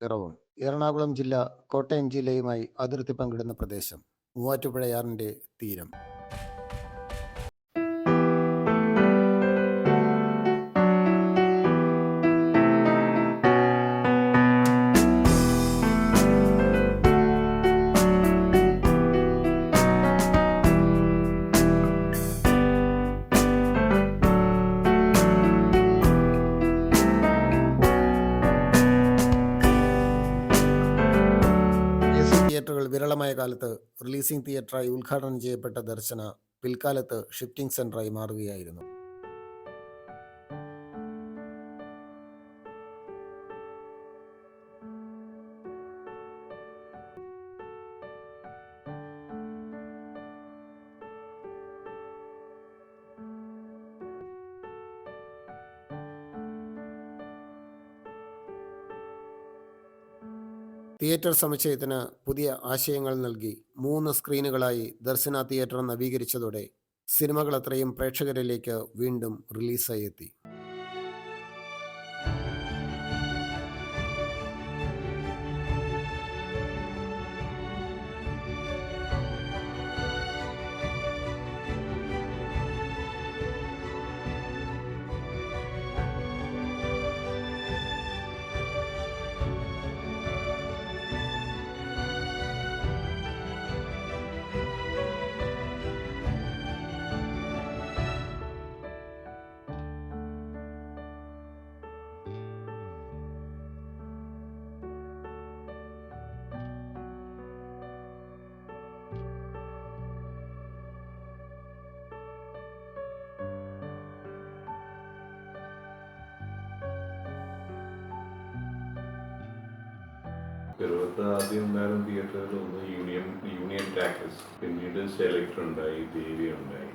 പിറവം എറണാകുളം ജില്ല കോട്ടയം ജില്ലയുമായി അതിർത്തി പങ്കിടുന്ന പ്രദേശം മൂവാറ്റുപുഴയാറിന്റെ തീരം. വിരളമായ കാലത്ത് റിലീസിംഗ് തിയേറ്ററായി ഉദ്ഘാടനം ചെയ്യപ്പെട്ട ദർശന പിൽക്കാലത്ത് ഷിഫ്റ്റിംഗ് സെന്ററായി മാറുകയായിരുന്നു. തിയേറ്റർ സമുച്ചയത്തിന് പുതിയ ആശയങ്ങൾ നൽകി. മൂന്ന് സ്ക്രീനുകളായി ദർശന തിയേറ്റർ നവീകരിച്ചതോടെ സിനിമകൾ അത്രയും പ്രേക്ഷകരിലേക്ക് വീണ്ടും റിലീസായി എത്തി. പിറവത്ത് ആദ്യം ഉണ്ടായിരുന്ന തിയേറ്ററിൽ ഒന്ന് യൂണിയൻ യൂണിയൻ ടാക്കസ് പിന്നീട് സെലക്ടർ ഉണ്ടായി ദേവി ഉണ്ടായി.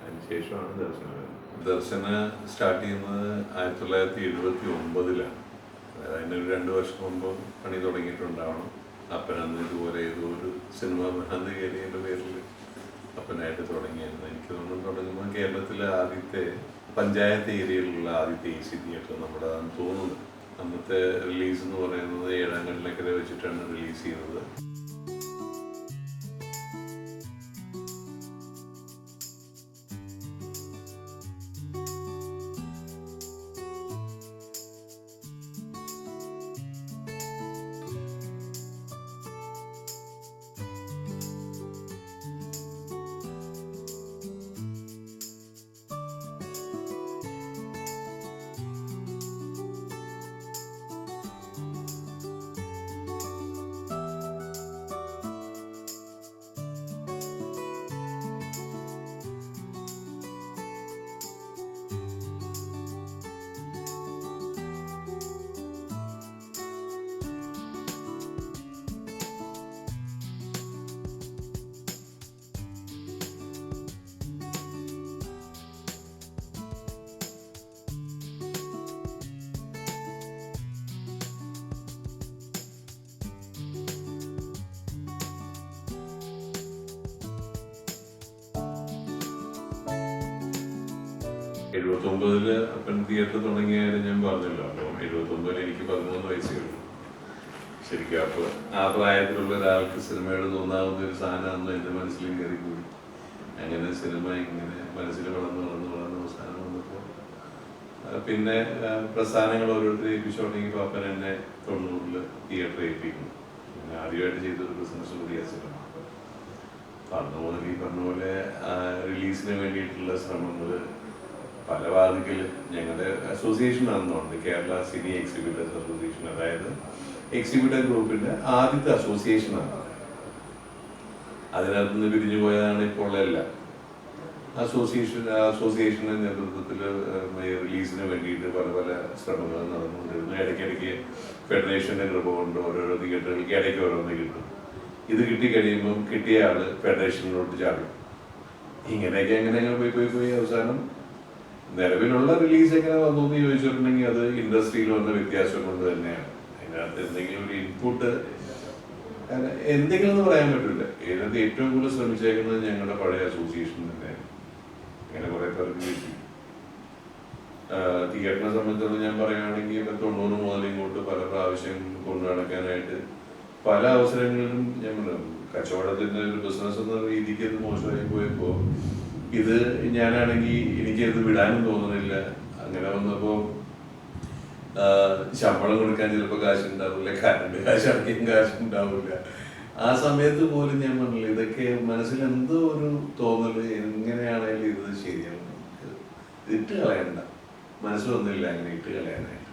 അതിനുശേഷമാണ് ദർശനം. ദർശനം സ്റ്റാർട്ട് ചെയ്യുന്നത് ആയിരത്തി തൊള്ളായിരത്തി എഴുപത്തി ഒമ്പതിലാണ് അതായത് അതിനൊരു രണ്ട് വർഷം മുമ്പ് പണി തുടങ്ങിയിട്ടുണ്ടാവണം. അപ്പനന്ന് ഇതുപോലെ ഏതോ ഒരു സിനിമ ഭ്രാന്ത് കയറിയതിന്റെ പേരിൽ അപ്പനായിട്ട് തുടങ്ങിയായിരുന്നു. എനിക്ക് തോന്നുന്നു തുടങ്ങുമ്പോൾ കേരളത്തിലെ ആദ്യത്തെ പഞ്ചായത്ത് ഏരിയയിലുള്ള ആദ്യത്തെ എ സി തിയേറ്റർ നമ്മുടെ തോന്നുന്നു അന്നത്തെ റിലീസ് എന്ന് പറയുന്നത് ഏഴാം കണ്ടിലക്കര വെച്ചിട്ടാണ് റിലീസ് ചെയ്യുന്നത് എഴുപത്തി ഒമ്പതിൽ അപ്പൻ തിയേറ്റർ തുടങ്ങിയ ഞാൻ പറഞ്ഞല്ലോ. അപ്പം എഴുപത്തി ഒമ്പതിൽ എനിക്ക് പതിമൂന്ന് വയസ്സേ ഉള്ളൂ. ശരിക്കും അപ്പോൾ ആ പ്രായത്തിലുള്ള ഒരാൾക്ക് സിനിമയോട് തോന്നാവുന്ന ഒരു സാധനമാണെന്ന് എന്റെ മനസ്സിലും കയറി കൂടി അങ്ങനെ സിനിമ ഇങ്ങനെ മനസ്സിൽ വളർന്ന് വളർന്ന് വളർന്ന് അവസാനം വന്നപ്പോൾ പിന്നെ പ്രസ്ഥാനങ്ങൾ ഓരോരുത്തർ ഏൽപ്പിച്ചോണ്ടെങ്കിൽ പാപ്പൻ എന്നെ തൊണ്ണൂറിൽ തിയേറ്റർ ഏൽപ്പിക്കും ഞാൻ ആദ്യമായിട്ട് ചെയ്തൊരു ബിസിനസ് കൂടി ആ സിനിമ. പറഞ്ഞ പോലെ ഈ പറഞ്ഞ പോലെ റിലീസിന് വേണ്ടിയിട്ടുള്ള ശ്രമങ്ങൾ പല വാതിക്കൽ ഞങ്ങളുടെ അസോസിയേഷൻ ആണെന്നുണ്ട് കേരള സിനി എക്സിബിറ്റേഴ്സ് അസോസിയേഷൻ അതായത് എക്സിബിറ്റർ ഗ്രൂപ്പിന്റെ ആദ്യത്തെ അസോസിയേഷനാണ് അതിനകത്ത് നിന്ന് പിരിഞ്ഞു പോയതാണ് ഇപ്പോൾ എല്ലാം. അസോസിയേഷൻ അസോസിയേഷന്റെ നേതൃത്വത്തിൽ റിലീസിന് വേണ്ടിയിട്ട് പല പല ശ്രമങ്ങൾ നടന്നുകൊണ്ടിരുന്നു. ഇടയ്ക്കിടയ്ക്ക് ഫെഡറേഷന്റെ കൃപ കൊണ്ട് ഓരോരോ തിയേറ്ററുകൾക്ക് ഇടയ്ക്ക് ഓരോന്ന് കിട്ടും. ഇത് കിട്ടിക്കഴിയുമ്പം കിട്ടിയ ആൾ ഫെഡറേഷനിലോട്ട് ചാടും. ഇങ്ങനെയൊക്കെ എങ്ങനെ പോയി പോയി പോയി അവസാനം നിലവിലുള്ള റിലീസ് എങ്ങനെ വന്നു എന്ന് ചോദിച്ചിട്ടുണ്ടെങ്കിൽ അത് ഇൻഡസ്ട്രിയിൽ വന്ന വ്യത്യാസം കൊണ്ട് തന്നെയാണ്. അതിനകത്ത് എന്തെങ്കിലും ഒരു ഇൻപുട്ട് എന്തെങ്കിലും എന്ന് പറയാൻ പറ്റില്ല ഇതിനകത്ത് ഏറ്റവും കൂടുതൽ ശ്രമിച്ചേക്കുന്നത് ഞങ്ങളുടെ പഴയ അസോസിയേഷൻ തന്നെയാണ്. ഇങ്ങനെ കുറെ പേർക്ക് കിട്ടി തിയേറ്ററിനെ സംബന്ധിച്ചിടത്തോളം ഞാൻ പറയുകയാണെങ്കിൽ ഇപ്പം തൊണ്ണൂറ് മുതൽ ഇങ്ങോട്ട് പല പ്രാവശ്യം കൊണ്ടു നടക്കാനായിട്ട് പല അവസരങ്ങളിലും പറഞ്ഞു, കച്ചവടത്തിന്റെ ഒരു ബിസിനസ് എന്ന രീതിക്ക് അത് മോശമായി പോയപ്പോൾ ഇത് ഞാനാണെങ്കിൽ എനിക്കത് വിടാനും തോന്നുന്നില്ല. അങ്ങനെ വന്നപ്പോൾ ശമ്പളം കൊടുക്കാൻ ചിലപ്പോൾ കാശ് ഉണ്ടാവില്ല കറണ്ട് കാശ് അടയ്ക്കാൻ കാശ് ഉണ്ടാവില്ല ആ സമയത്ത് പോലും ഞാൻ പറഞ്ഞില്ല ഇതൊക്കെ മനസ്സിൽ എന്തോ ഒരു തോന്നൽ എങ്ങനെയാണെങ്കിലും ഇത് നമുക്ക് ഇട്ട് കളയണ്ട. മനസ്സ് വന്നില്ല അങ്ങനെ ഇട്ട് കളയാനായിട്ട്.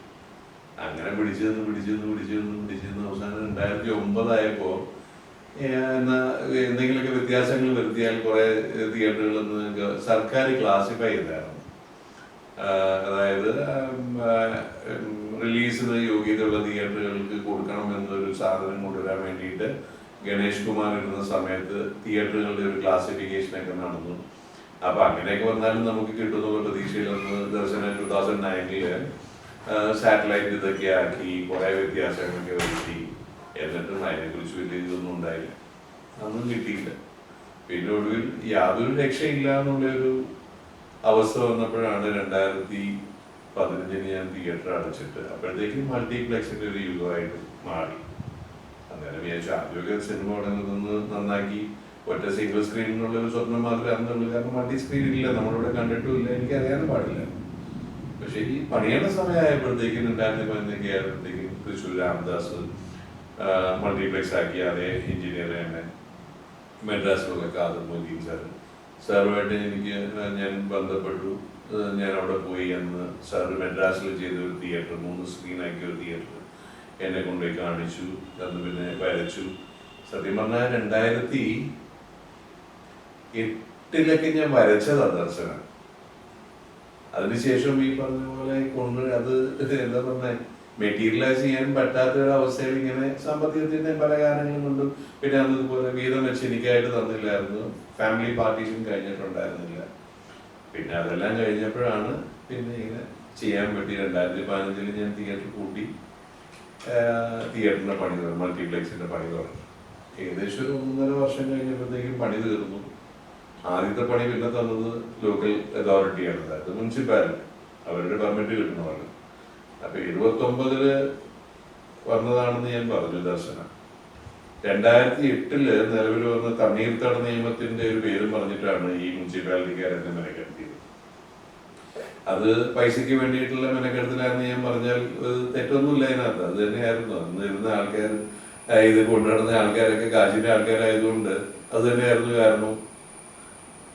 അങ്ങനെ പിടിച്ചു നിന്ന് പിടിച്ചു നിന്ന് പിടിച്ചു നിന്ന് പിടിച്ചു നിന്ന് അവസാനം രണ്ടായിരത്തി ഒമ്പതായപ്പോ എന്തെങ്കിലുമൊക്കെ വ്യത്യാസങ്ങൾ വരുത്തിയാൽ കുറെ തിയേറ്ററുകളൊന്ന് സർക്കാർ ക്ലാസിഫൈ ചെയ്തായിരുന്നു. അതായത് റിലീസിന് യോഗ്യതയുള്ള തിയേറ്ററുകൾക്ക് കൊടുക്കണം എന്നൊരു സാധനം കൊണ്ടുവരാൻ വേണ്ടിയിട്ട് ഗണേഷ് കുമാർ ഇരുന്ന സമയത്ത് തിയേറ്ററുകളുടെ ഒരു ക്ലാസിഫിക്കേഷനൊക്കെ നടന്നു. അപ്പൊ അങ്ങനെയൊക്കെ വന്നാലും നമുക്ക് കിട്ടുന്ന പ്രതീക്ഷയിലൊന്ന് ദർശന ടൂ തൗസൻഡ് നയനിൽ സാറ്റലൈറ്റ് ഇതൊക്കെ ആക്കി കുറെ വ്യത്യാസങ്ങളൊക്കെ വരുത്തി. എന്നിട്ടും അതിനെക്കുറിച്ച് വലിയ ഇതൊന്നും ഉണ്ടായില്ല. അതൊന്നും കിട്ടിയില്ല. പിന്നെ ഒടുവിൽ യാതൊരു രക്ഷയില്ല എന്നുള്ളൊരു അവസ്ഥ വന്നപ്പോഴാണ് രണ്ടായിരത്തി പതിനഞ്ചിന് ഞാൻ തിയേറ്റർ അടച്ചിട്ട് അപ്പോഴത്തേക്കും മൾട്ടിപ്ലെക്സിന്റെ ഒരു യുഗമായിട്ട് മാറി. അങ്ങനെ വിചാരിച്ചു ആദ്യമൊക്കെ സിനിമ തുടങ്ങുന്നത് നന്നാക്കി ഒറ്റ സിംഗിൾ സ്ക്രീൻ എന്നുള്ള ഒരു സ്വപ്നം മാത്രമേ അന്നുള്ളൂ കാരണം മൾട്ടി സ്ക്രീൻ ഇല്ല നമ്മളിവിടെ കണ്ടിട്ടും ഇല്ല എനിക്ക് അറിയാനും പാടില്ല. പക്ഷെ ഈ പണിയേണ്ട സമയമായപ്പോഴത്തേക്കും രണ്ടായിരത്തി പതിനഞ്ചൊക്കെ ആയപ്പോഴത്തേക്കും തൃശ്ശൂർ രാമദാസ് മൾട്ടിപ്ലെക്സ് ആക്കി അതേ എഞ്ചിനീയർ തന്നെ. മെഡ്രാസിലുള്ള ആദ്യം മൊയ്തീൻ സാർ സാറുമായിട്ട് എനിക്ക് ഞാൻ ബന്ധപ്പെട്ടു. ഞാൻ അവിടെ പോയി അന്ന് സാറ് മെഡ്രാസിൽ ചെയ്ത ഒരു തിയേറ്റർ മൂന്ന് സ്ക്രീൻ ആക്കിയ ഒരു തിയേറ്റർ എന്നെ കൊണ്ടുപോയി കാണിച്ചു അന്ന് പിന്നെ വരച്ചു. സത്യം പറഞ്ഞാൽ രണ്ടായിരത്തി എട്ടിലൊക്കെ ഞാൻ വരച്ചതാണ് ദർശനം. അതിനുശേഷം ഈ പറഞ്ഞ പോലെ കൊണ്ട് അത് എന്താ പറഞ്ഞ മെറ്റീരിയലൈസ് ചെയ്യാൻ പറ്റാത്ത ഒരു അവസ്ഥയിൽ ഇങ്ങനെ സാമ്പത്തികത്തിന്റെ പല കാരണങ്ങളും കൊണ്ടും പിന്നെ അന്ന് ഇതുപോലെ വീതം വെച്ച് എനിക്കായിട്ട് തന്നില്ലായിരുന്നു. Family partition കഴിഞ്ഞിട്ടുണ്ടായിരുന്നില്ല. പിന്നെ അതെല്ലാം കഴിഞ്ഞപ്പോഴാണ് പിന്നെ ഇങ്ങനെ ചെയ്യാൻ പറ്റി. രണ്ടായിരത്തി പതിനഞ്ചിൽ ഞാൻ തിയേറ്റർ കൂട്ടി. തിയേറ്ററിന്റെ പണി തുടങ്ങി. മൾട്ടിപ്ലെക്സിന്റെ പണി തുടങ്ങി. ഏകദേശം ഒരു ഒന്നര വർഷം കഴിഞ്ഞപ്പോഴത്തേക്കും പണി തീർന്നു. ആദ്യത്തെ പണി പിന്നെ തന്നത് ലോക്കൽ അതോറിറ്റിയാണ് അതായത് മുനിസിപ്പാലിറ്റി അവരുടെ പെർമിറ്റ് കിട്ടണമല്ലോ അപ്പൊ ഇരുപത്തി ഒമ്പതിൽ വന്നതാണെന്ന് ഞാൻ പറഞ്ഞു ദർശനം. രണ്ടായിരത്തി എട്ടിൽ നിലവിൽ വന്ന തണ്ണീർത്തട നിയമത്തിന്റെ ഒരു പേരും പറഞ്ഞിട്ടാണ് ഈ മുനിസിപ്പാലിറ്റിക്കാരെന്നെ മെനക്കെടുത്തിയത്. അത് പൈസയ്ക്ക് വേണ്ടിയിട്ടുള്ള മെനക്കെടുത്തിലാണെന്ന് ഞാൻ പറഞ്ഞാൽ തെറ്റൊന്നുമില്ല അതിനകത്ത്. അത് തന്നെയായിരുന്നു. അന്ന് ഇരുന്ന ആൾക്കാർ ഇത് കൊണ്ടുനടന്ന ആൾക്കാരൊക്കെ കാശിന്റെ ആൾക്കാരായതുകൊണ്ട് അത് തന്നെയായിരുന്നു കാരണം.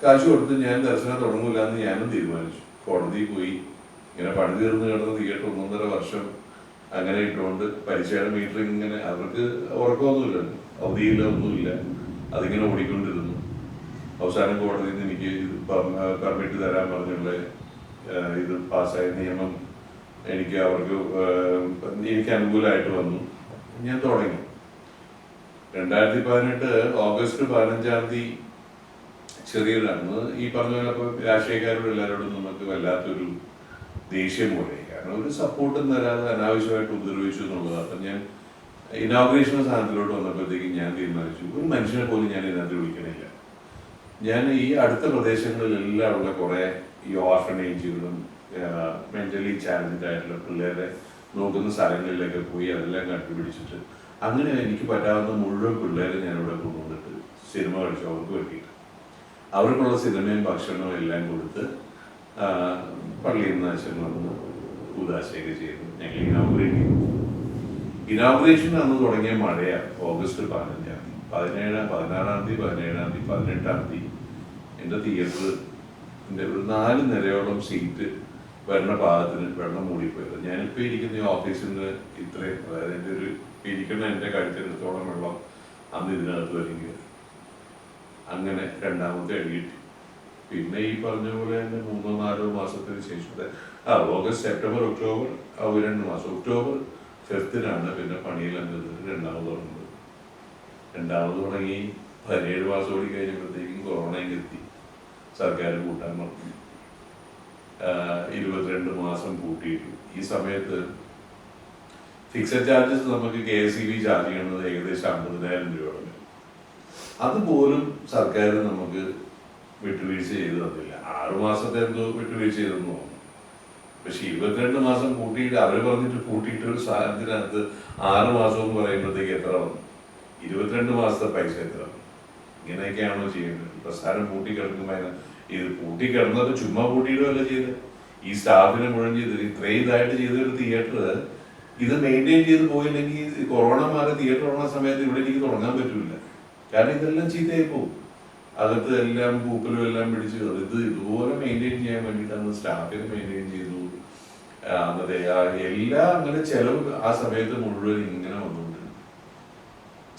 കാശ് കൊടുത്ത് ഞാൻ ദർശനം തുടങ്ങൂല എന്ന് ഞാനും തീരുമാനിച്ചു. കോടതിയിൽ പോയി. ഇങ്ങനെ പണി തീർന്ന് കിടന്ന് തിയേറ്റർ ഒന്നൊന്നര വർഷം അങ്ങനെ ഇട്ടുകൊണ്ട് പരീക്ഷയുടെ മീറ്റർ ഇങ്ങനെ അവർക്ക് ഉറക്കമൊന്നുമില്ല അവധിയില്ല ഒന്നുമില്ല അതിങ്ങനെ ഓടിക്കൊണ്ടിരുന്നു. അവസാനം കോടതിയിൽ നിന്ന് എനിക്ക് പെർമിറ്റ് തരാൻ പറഞ്ഞുള്ള ഇത് പാസ്സായ നിയമം എനിക്ക് അവർക്ക് എനിക്ക് അനുകൂലമായിട്ട് വന്നു. ഞാൻ തുടങ്ങി. രണ്ടായിരത്തി പതിനെട്ട് ഓഗസ്റ്റ് പതിനഞ്ചാം തീയതി ചെറിയതാണ് ഈ പറഞ്ഞ പോലെ രാഷ്ട്രീയക്കാരോട് എല്ലാവരോടും നമുക്ക് വല്ലാത്തൊരു ദേഷ്യം പോലെ. കാരണം ഒരു സപ്പോർട്ടും തരാതെ അനാവശ്യമായിട്ട് ഉപദ്രവിച്ചു എന്നുള്ളത് അപ്പം ഞാൻ ഇനോഗ്രേഷൻ സ്ഥാനത്തിലോട്ട് വന്നപ്പോഴത്തേക്കും ഞാൻ തീരുമാനിച്ചു. ഒരു മനുഷ്യനെ പോലും ഞാൻ ഇതിനകത്ത് വിളിക്കണില്ല. ഞാൻ ഈ അടുത്ത പ്രദേശങ്ങളിലെല്ലാം ഉള്ള കുറെ ഈ ഓർഫനേജുകളും മെന്റലി ചാലഞ്ചഡ് ആയിട്ടുള്ള പിള്ളേരെ നോക്കുന്ന സ്ഥലങ്ങളിലൊക്കെ പോയി അതെല്ലാം കണ്ടുപിടിച്ചിട്ട് അങ്ങനെ എനിക്ക് പറ്റാവുന്ന മുഴുവൻ പിള്ളേരെ ഞാൻ ഇവിടെ കൊണ്ടുവന്നിട്ട് സിനിമ കളിച്ചു അവർക്ക് വേണ്ടിയിട്ട് അവർക്കുള്ള സിനിമയും ഭക്ഷണവും എല്ലാം കൊടുത്ത് പള്ളിയിൽ നിന്ന് അച്ഛൻ വന്ന് ഉദാശയൊക്കെ ചെയ്തു. ഞങ്ങൾ ഇനോഗ്രേറ്റ് ചെയ്തു. ഇനോഗ്രേഷൻ അന്ന് തുടങ്ങിയ മഴയാണ് ഓഗസ്റ്റ് പതിനഞ്ചാം തീയതി. പതിനേഴാം പതിനാറാം തീയതി പതിനേഴാം തീയതി പതിനെട്ടാം തീയതി. എന്റെ തിയേറ്ററിന്റെ ഒരു നാല് നിരയോളം സീറ്റ് വരുന്ന പാകത്തിന് വെള്ളം മൂടിപ്പോയത്. ഞാനിപ്പോൾ ഇരിക്കുന്ന ഈ ഓഫീസിൽ നിന്ന് ഇത്രയും അതായത് എന്റെ ഒരു ഇരിക്കുന്ന എന്റെ കഴുത്തിനടുത്തോളം വെള്ളം അന്ന് ഇതിനകത്ത് വരികയാണ് അങ്ങനെ രണ്ടാമത്തെ എഴുതിയിട്ട് പിന്നെ ഈ പറഞ്ഞ പോലെ തന്നെ മൂന്നോ നാലോ മാസത്തിന് ശേഷം ആ ഓഗസ്റ്റ് സെപ്റ്റംബർ ഒക്ടോബർ ആ ഒരു രണ്ട് മാസം. ഒക്ടോബർ ഫിഫ്തിനാണ് പിന്നെ പണിയിൽ അംഗത്തിന് രണ്ടാമത് തുടങ്ങുന്നത്. രണ്ടാമത് തുടങ്ങി പതിനേഴ് മാസം കൂടി കഴിഞ്ഞപ്പോഴത്തേക്കും കൊറോണയും എത്തി സർക്കാർ കൂട്ടാൻ പറഞ്ഞു ഇരുപത്തിരണ്ട് മാസം കൂട്ടിയിട്ടു. ഈ സമയത്ത് ഫിക്സഡ് ചാർജസ് നമുക്ക് K S E B charge ചെയ്യുന്നത് ഏകദേശം അമ്പതിനായിരം രൂപയാണ് അതുപോലും സർക്കാർ നമുക്ക് വിട്ടുവീഴ്ച ചെയ്തു തന്നില്ല. ആറുമാസത്തെ എന്തോ വിട്ടുവീഴ്ച ചെയ്തെന്ന് തോന്നുന്നു. പക്ഷെ ഇരുപത്തിരണ്ട് മാസം കൂട്ടിയിട്ട് അവർ പറഞ്ഞിട്ട് കൂട്ടിയിട്ട് ഒരു സാധനത്തിനകത്ത് ആറ് മാസം എന്ന് പറയുമ്പോഴത്തേക്ക് എത്ര വന്നു? ഇരുപത്തിരണ്ട് മാസത്തെ പൈസ എത്ര വന്നു? ഇങ്ങനെയൊക്കെയാണോ ചെയ്യേണ്ടത്? പ്രസാരം കൂട്ടിക്കിടക്കുമ്പോൾ ഇത് കൂട്ടിക്കിടന്നത് ചുമ്മാ കൂട്ടിയിടുകയല്ല ചെയ്ത്? ഈ സ്റ്റാഫിനെ മുഴുവൻ ചെയ്ത് ഇത്രയും ഇതായിട്ട് ചെയ്തൊരു തിയേറ്റർ ഇത് മെയിന്റെയിൻ ചെയ്ത് പോയില്ലെങ്കിൽ കൊറോണ മാറി തിയേറ്റർ ഉള്ള സമയത്ത് ഇവിടെ എനിക്ക് തുടങ്ങാൻ പറ്റില്ല കാരണം ഇതെല്ലാം ചീത്തയായി പോകും. അകത്ത് എല്ലാം പൂപ്പലും എല്ലാം പിടിച്ച് ഇത് ഇതുപോലെ മെയിന്റെയിൻ ചെയ്യാൻ വേണ്ടിയിട്ടാണ് സ്റ്റാഫിനെ മെയിന്റെയിൻ ചെയ്തു. അന്നത്തെ എല്ലാ അങ്ങനെ ചെലവ് ആ സമയത്ത് മുഴുവൻ ഇങ്ങനെ വന്നുകൊണ്ടിരുന്നു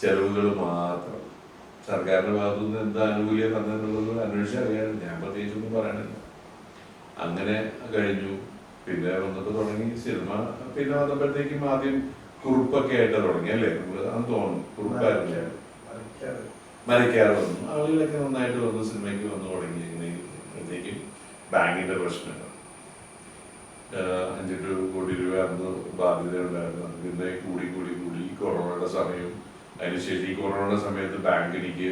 ചെലവുകൾ മാത്രം. സർക്കാരിന്റെ ഭാഗത്തു നിന്ന് എന്താ ആനുകൂല്യം തന്നെന്നുള്ളത് അന്വേഷിച്ച് അറിയാൻ ഞാൻ പ്രത്യേകിച്ചൊന്നും പറയണില്ല. അങ്ങനെ കഴിഞ്ഞു. പിന്നെ വന്നപ്പോൾ തുടങ്ങി സിനിമ. പിന്നെ വന്നപ്പോഴത്തേക്കും ആദ്യം കുറുപ്പൊക്കെ ആയിട്ട് തുടങ്ങി അല്ലേ? അന്ന് തോന്നുന്നു കുറുപ്പായിരുന്നില്ല മരക്കാറ് വന്നു ആളുകളൊക്കെ നന്നായിട്ട് വന്ന് സിനിമയ്ക്ക് വന്നു തുടങ്ങിയപ്പോഴത്തേക്കും ബാങ്കിന്റെ പ്രശ്നങ്ങൾ. അഞ്ചെട്ട് കോടി രൂപ അന്ന് ബാധ്യത ഉണ്ടായിരുന്നു അത് പിന്നെ കൂടി കൂടി കൂടി കൊറോണയുടെ സമയം. അതിനുശേഷം ഈ കൊറോണയുടെ സമയത്ത് ബാങ്ക് എനിക്ക്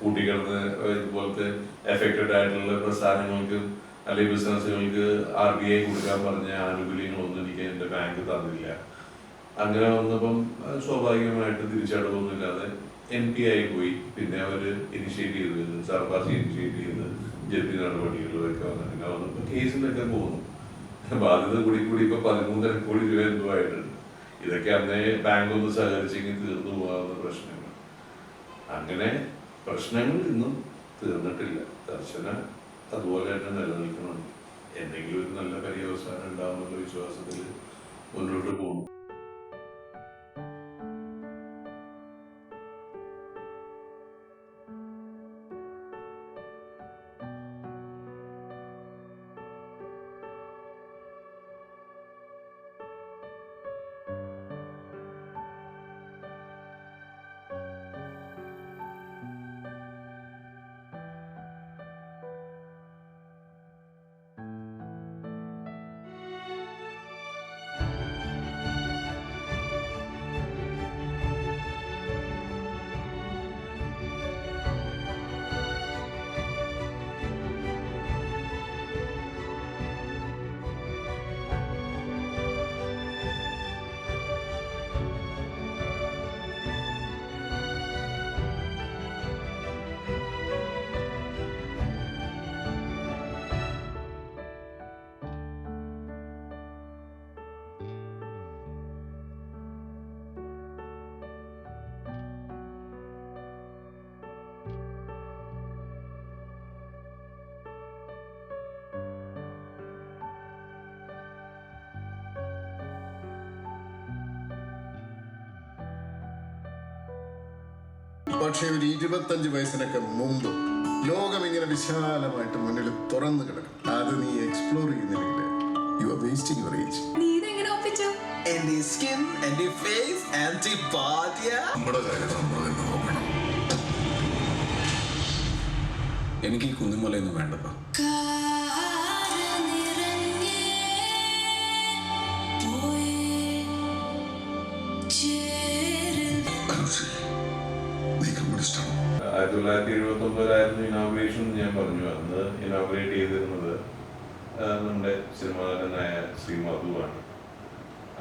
കൂട്ടിക്കിടന്ന് ഇതുപോലത്തെ എഫക്റ്റഡ് ആയിട്ടുള്ള പ്രസ്ഥാനങ്ങൾക്ക് അല്ലെങ്കിൽ ബിസിനസ്സുകൾക്ക് ആർ ബി ഐ കൊടുക്കാൻ പറഞ്ഞ ആനുകൂല്യങ്ങളൊന്നും എനിക്ക് എന്റെ ബാങ്ക് തന്നില്ല. അങ്ങനെ വന്നപ്പം സ്വാഭാവികമായിട്ട് തിരിച്ചടവൊന്നുമില്ലാതെ എൻ പി ആയി പോയി. പിന്നെ അവർ ഇനിഷ്യേറ്റ് ചെയ്തത് സർക്കാർ ഇനിഷ്യേറ്റ് ചെയ്ത് ജപ്തി നടപടികളിലൊക്കെ വന്നു അവർ വന്നപ്പോൾ കേസിലൊക്കെ പോകുന്നു. ബാധ്യത കൂടി കൂടി ഇപ്പൊ പതിമൂന്നര കോടി രൂപ എന്തോ ആയിട്ടുണ്ട്. ഇതൊക്കെ അന്നേ ബാങ്ക് ഒന്ന് സഹകരിച്ചെങ്കിൽ തീർന്നു പോകാവുന്ന പ്രശ്നങ്ങൾ. അങ്ങനെ പ്രശ്നങ്ങൾ ഇന്നും തീർന്നിട്ടില്ല. ദർശന അതുപോലെ തന്നെ നിലനിൽക്കണം എന്തെങ്കിലും ഒരു നല്ല പര്യവസാനം ഉണ്ടാവുമെന്നുള്ള വിശ്വാസത്തിൽ മുന്നോട്ട് പോകുന്നു. പക്ഷേ ഒരു ഇരുപത്തഞ്ച് വയസ്സിനൊക്കെ മുമ്പ് ലോകം ഇങ്ങനെ വിശാലമായിട്ട് മുന്നിൽ തുറന്നു കിടക്കും അത് നീ എക്സ്പ്ലോർ ചെയ്യുന്നില്ലെങ്കിൽ you are wasting your age anti body. നമ്മുടെ കാര്യം നമ്മൾ തന്നെ നോക്കണം. എനിക്ക് ഈ കുന്നിമലയൊന്നും വേണ്ടപ്പാ. ആണ് ആയിരത്തി തൊള്ളായിരത്തി എഴുപത്തി ഒമ്പതിലായിരുന്നു ഇനോഗ്രേഷൻ ഞാൻ പറഞ്ഞു. അന്ന് ഇനോഗ്രേറ്റ് ചെയ്തിരുന്നത് നമ്മുടെ സിനിമാ നടനായ ശ്രീ മധുവാണ്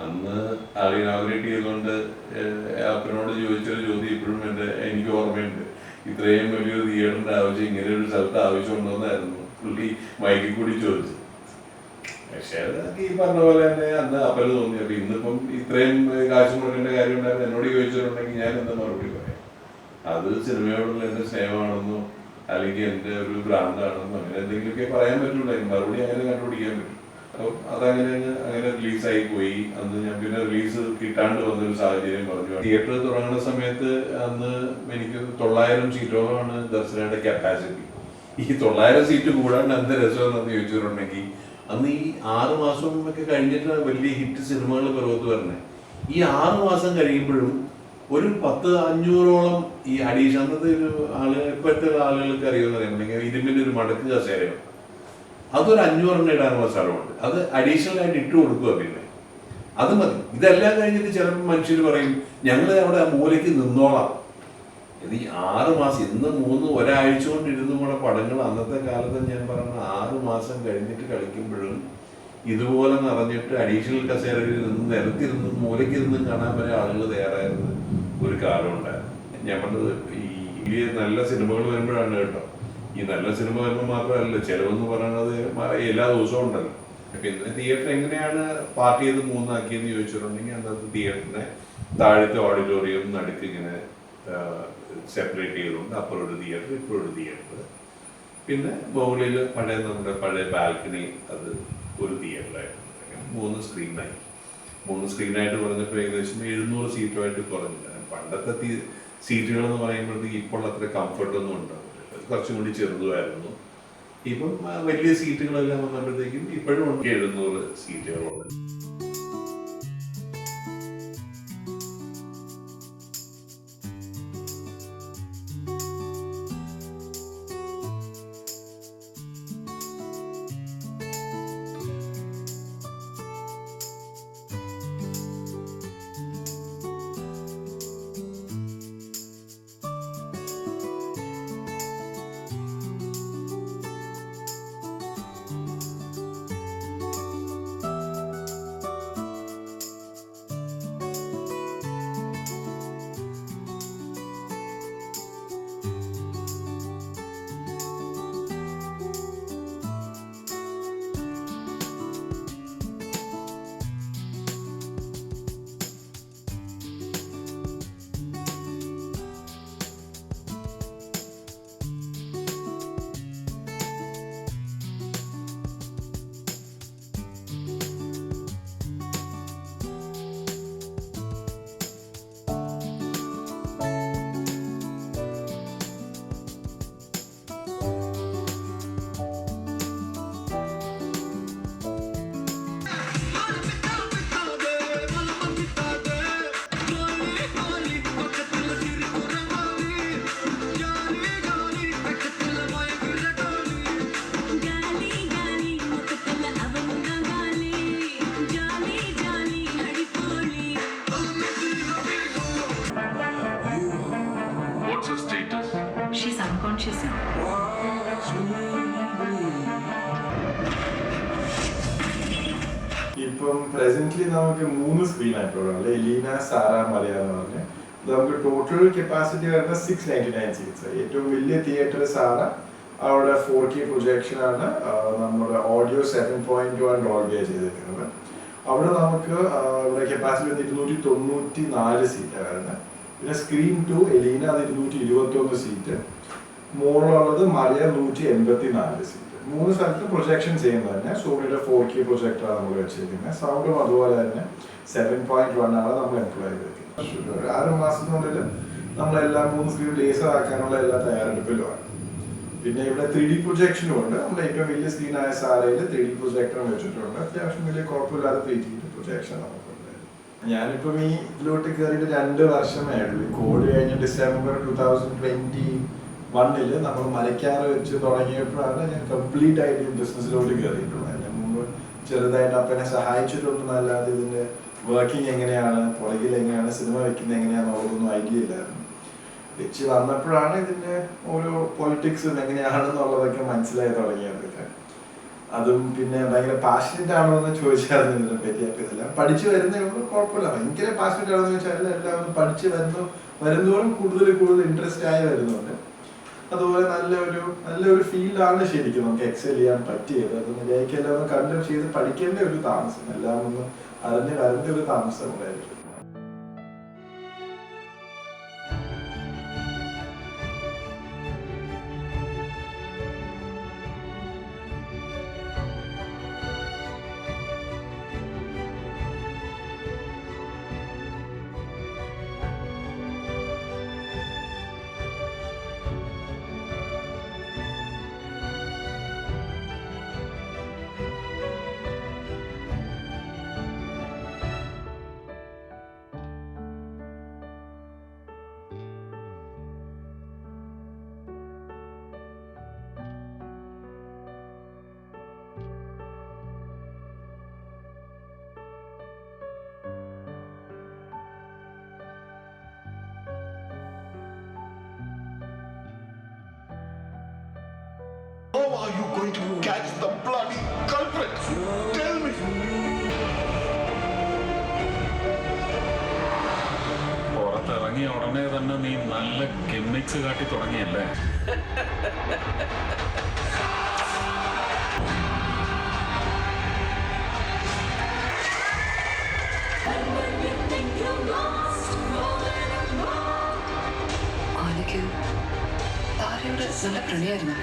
അന്ന് ആ ഇനോഗ്രേറ്റ് ചെയ്തുകൊണ്ട് അപ്പനോട് ചോദിച്ചൊരു ചോദ്യം ഇപ്പോഴും എന്റെ എനിക്ക് ഓർമ്മയുണ്ട്. ഇത്രയും വലിയൊരു തിയേറ്ററിന്റെ ആവശ്യം ഇങ്ങനെ ഒരു സ്ഥലത്ത് ആവശ്യമുണ്ടോന്നായിരുന്നു പുള്ളി മൈക്കിൽ കൂടി ചോദിച്ചു പക്ഷേ അത് ഈ പറഞ്ഞ പോലെ തന്നെ അന്ന് അപ്പന് തോന്നി. അപ്പൊ ഇന്നിപ്പം ഇത്രയും കാശ് മുടക്കേണ്ട കാര്യം ഉണ്ടായിരുന്നു. എന്നോട് ചോദിച്ചിട്ടുണ്ടെങ്കിൽ ഞാൻ എന്താ മറുപടി അത് സിനിമയോടുള്ള എന്റെ സ്നേഹമാണെന്നോ അല്ലെങ്കിൽ എന്റെ ഒരു ബ്രാൻഡാണെന്നോ അങ്ങനെ എന്തെങ്കിലുമൊക്കെ പറയാൻ പറ്റുള്ളൂ. മറുപടി അങ്ങനെ കണ്ടുപിടിക്കാൻ പറ്റും. അപ്പം അതങ്ങനെ അങ്ങ് അങ്ങനെ റിലീസായി പോയി. അന്ന് ഞാൻ പിന്നെ റിലീസ് കിട്ടാണ്ട് വന്നൊരു സാഹചര്യം പറഞ്ഞു. തിയേറ്റർ തുടങ്ങുന്ന സമയത്ത് അന്ന് എനിക്ക് തൊള്ളായിരം സീറ്റോളമാണ് ദർശനയുടെ കപ്പാസിറ്റി ഈ തൊള്ളായിരം സീറ്റ് കൂടാണ്ട് എന്ത് രസമെന്നു ചോദിച്ചിട്ടുണ്ടെങ്കിൽ അന്ന് ഈ ആറ് മാസം ഒക്കെ കഴിഞ്ഞിട്ട് വലിയ ഹിറ്റ് സിനിമകൾ പുറത്ത് വരണേ. ഈ ആറ് മാസം കഴിയുമ്പോഴും ഒരു പത്ത് അഞ്ഞൂറോളം ഈ അഡീഷൻ അന്നത്തെ ഒരു ആൾ ഇപ്പോഴത്തെ ആളുകൾക്ക് അറിയുമെന്ന് അറിയുമ്പോൾ ഇരുമ്പിന്റെ ഒരു മടക്ക് കസേരയോ? അതൊരു അഞ്ഞൂറെണ്ണം ഇടാനുള്ള സ്ഥലമുണ്ട്. അത് അഡീഷണൽ ആയിട്ട് ഇട്ട് കൊടുക്കുക പിന്നെ. അത് മതി. ഇതെല്ലാം കഴിഞ്ഞിട്ട് ചിലപ്പോൾ മനുഷ്യർ പറയും ഞങ്ങൾ അവിടെ ആ മൂലയ്ക്ക് നിന്നോളാം. ഇത് ഈ ആറ് മാസം ഇന്ന് മൂന്ന് ഒരാഴ്ച കൊണ്ട് ഇരുന്നു കൂടെ പടങ്ങൾ അന്നത്തെ കാലത്ത് ഞാൻ പറഞ്ഞ ആറ് മാസം കഴിഞ്ഞിട്ട് കളിക്കുമ്പോഴും ഇതുപോലെ നിറഞ്ഞിട്ട് അഡീഷണൽ കസേരയിൽ നിന്ന് നിരത്തിരുന്നും മൂലയ്ക്കിരുന്നും കാണാൻ വരെ ആളുകൾ തയ്യാറായിരുന്ന. ഒരു കാലം ഉണ്ടായിരുന്നു. ഞാൻ പറഞ്ഞത് ഈ ഈ നല്ല സിനിമകൾ വരുമ്പോഴാണ് കേട്ടോ. ഈ നല്ല സിനിമ വരുമ്പോൾ മാത്രമല്ല ചെലവെന്ന് പറയുന്നത് എല്ലാ ദിവസവും ഉണ്ടല്ലോ. പിന്നെ തിയേറ്റർ എങ്ങനെയാണ് പാർട്ടി ചെയ്ത് മൂന്നാക്കിയെന്ന് ചോദിച്ചിട്ടുണ്ടെങ്കിൽ അന്നത്തെ തിയേറ്ററിനെ താഴത്തെ ഓഡിറ്റോറിയം നടുക്ക് ഇങ്ങനെ സെപ്പറേറ്റ് ചെയ്തുകൊണ്ട് അപ്പുറം ഒരു തിയേറ്റർ ഇപ്പോഴൊരു ഒരു തിയേറ്റർ പിന്നെ മുകളിൽ പഴയ നമ്മുടെ പഴയ ബാൽക്കണി അത് ഒരു തിയേറ്ററായിരുന്നു മൂന്ന് സ്ക്രീനായി മൂന്ന് സ്ക്രീനായിട്ട് പറഞ്ഞപ്പോൾ ഏകദേശം എഴുന്നൂറ് സീറ്റുമായിട്ട് കുറഞ്ഞില്ല പണ്ടത്തെ സീറ്റുകൾ എന്ന് പറയുമ്പോഴത്തേക്ക് ഇപ്പോൾ അത്ര കംഫർട്ട് ഒന്നും ഉണ്ടാവില്ല കുറച്ചും കൂടി ചെറുതുമായിരുന്നു. ഇപ്പം വലിയ സീറ്റുകളെല്ലാം വന്നപ്പോഴത്തേക്കും ഇപ്പോഴും എഴുന്നൂറ് സീറ്റുകളുണ്ട്. ഇപ്പം പ്രസന്റ്ലി നമുക്ക് മൂന്ന് സ്ക്രീൻ ആയിട്ടുള്ളത് എലീന സാറ മലയ എന്ന് പറഞ്ഞ്. നമുക്ക് ടോട്ടൽ കപ്പാസിറ്റി വരുന്ന സിക്സ് നയന്റി നയൻ സീറ്റ്സ് ഏറ്റവും വലിയ തിയേറ്റർ സാറ അവിടെ ഫോർ കെ പ്രൊജക്ഷൻ ആണ്. നമ്മുടെ ഓഡിയോ സെവൻ പോയിന്റ് വൺ ഡോൾബിയ ചെയ്തിരിക്കുന്നത്. അവിടെ നമുക്ക് ഇവിടെ കപ്പാസിറ്റി വന്ന് ഇരുന്നൂറ്റി തൊണ്ണൂറ്റി നാല് സീറ്റാണ് വരുന്നത് പിന്നെ സ്ക്രീൻ ടു എലീന അത് ഇരുന്നൂറ്റി ഇരുപത്തി ഒന്ന് സീറ്റ് മുകളിലുള്ളത് മലയ നൂറ്റി എൺപത്തി നാല് സീറ്റ് മൂന്ന് സ്ഥലത്ത് പ്രൊജക്ഷൻ ചെയ്യുന്നത് തന്നെ. സൂര്യയുടെ ഫോർ കെ പ്രൊജക്ടറാണ് നമ്മൾ വെച്ചിരിക്കുന്നത്. സൗണ്ടും അതുപോലെ തന്നെ സെവൻ പോയിന്റ് വൺ ആണ് നമ്മൾ എംപ്ലോയ് ചെയ്തിരിക്കുന്നത്. ഒരു ആറ് മാസത്തിനുള്ളിൽ നമ്മളെല്ലാം മൂന്ന് സ്ക്രീൻ ലേസർ ആക്കാനുള്ള എല്ലാ തയ്യാറെടുപ്പിലുമാണ് പിന്നെ ഇവിടെ ത്രീ ഡി പ്രൊജക്ഷനും ഉണ്ട്. നമ്മൾ ഏറ്റവും വലിയ സ്ക്രീനായ സാരയിൽ ത്രീ ഡി പ്രൊജക്ടറും വെച്ചിട്ടുണ്ട്. അത്യാവശ്യം വലിയ കുഴപ്പമില്ലാതെ ത്രീ ഡി പ്രൊജക്ഷൻ നമുക്കുണ്ട് ഞാനിപ്പം ഈ ഇതിലോട്ട് കയറിയിട്ട് രണ്ട് വർഷമേ ഉള്ളൂ കോഡ് കഴിഞ്ഞ ഡിസംബർ ടു തൗസൻഡ് ട്വന്റി വണ്ണിൽ നമ്മൾ മരക്കാറ് വെച്ച് തുടങ്ങിയപ്പോഴാണ് ഞാൻ കംപ്ലീറ്റ് ആയിട്ട് ബിസിനസ്സിലോട്ട് കയറിയിട്ടുള്ളത് അതിന് മുമ്പ് ചെറുതായിട്ട് അപ്പനെ സഹായിച്ചിട്ടുണ്ടെന്നല്ലാതെ ഇതിന്റെ വർക്കിംഗ് എങ്ങനെയാണ് പുറകിൽ എങ്ങനെയാണ് സിനിമ വെക്കുന്നത് എങ്ങനെയാണെന്നുള്ളതൊന്നും ഐഡിയ ഇല്ലായിരുന്നു. വെച്ച് വന്നപ്പോഴാണ് ഇതിന്റെ ഓരോ പൊളിറ്റിക്സും എങ്ങനെയാണെന്നുള്ളതൊക്കെ മനസ്സിലായി തുടങ്ങിയത് അതും പിന്നെ ഭയങ്കര പാഷനറ്റ് ആണോ എന്ന് ചോദിച്ചായിരുന്നു ഇതിനെ പറ്റി. ഇതെല്ലാം പഠിച്ചു വരുന്നേ ഉള്ളൂ കുഴപ്പമില്ല. ഭയങ്കര പാഷനറ്റ് ആണോ എന്ന് ചോദിച്ചാൽ എല്ലാവരും പഠിച്ചു വരുന്നു വരുന്നതോറും കൂടുതൽ കൂടുതൽ ഇൻട്രസ്റ്റ് ആയി വരുന്നുണ്ട്. അതുപോലെ നല്ലൊരു നല്ലൊരു ഫീൽഡാണ് ശരിക്കും നമുക്ക് എക്സൽ ചെയ്യാൻ പറ്റിയത്. അത് മര്യാദയ്ക്ക് ഒന്ന് കണ്ടും ചെയ്ത് പഠിക്കേണ്ട ഒരു താമസം എല്ലാം ഒന്ന് അറിഞ്ഞ് വരേണ്ട ഒരു താമസം ഉണ്ടായിരിക്കും. bloody culprit? Tell me. പുറത്തിറങ്ങിയ ഉടനെ തന്നെ നീ നല്ല ഗിമ്മിക്സ് കാട്ടി തുടങ്ങിയല്ലേ ആനയ്ക്ക് താരയുടെ നല്ല പ്രണയായിരുന്നു